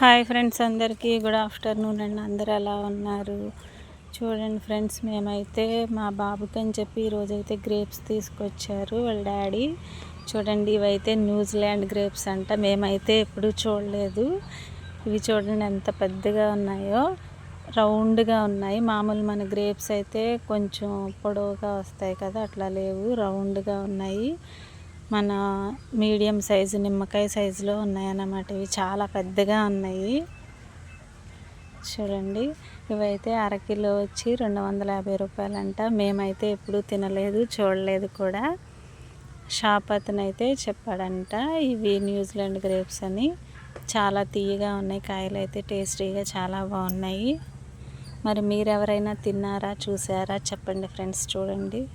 Hi friends అందరికీ good afternoon అండి. అందరు ఎలా ఉన్నారు? చూడండి ఫ్రెండ్స్ మేమైతే మా బాబుకి అని చెప్పి ఈరోజైతే గ్రేప్స్ తీసుకొచ్చారు వాళ్ళ డాడీ. చూడండి ఇవైతే న్యూజిలాండ్ గ్రేప్స్ అంట. మేమైతే ఎప్పుడు చూడలేదు. ఇవి చూడండి ఎంత పెద్దగా ఉన్నాయో. రౌండ్గా ఉన్నాయి. మామూలు మన గ్రేప్స్ అయితే కొంచెం పొడవుగా వస్తాయి కదా అట్లా లేవు. రౌండ్గా ఉన్నాయి. మన మీడియం సైజు నిమ్మకాయ సైజులో ఉన్నాయన్నమాట. ఇవి చాలా పెద్దగా ఉన్నాయి. చూడండి. ఇవైతే అరకిలో వచ్చి రెండు వందల యాభై రూపాయలంట. మేమైతే ఎప్పుడూ తినలేదు చూడలేదు కూడా. షాప్ అతను అయితే చెప్పాడంట ఇవి న్యూజిలాండ్ గ్రేప్స్ అని. చాలా తీయగా ఉన్నాయి కాయలు అయితే టేస్టీగా చాలా బాగున్నాయి. మరి మీరు ఎవరైనా తిన్నారా చూసారా? చెప్పండి ఫ్రెండ్స్ చూడండి.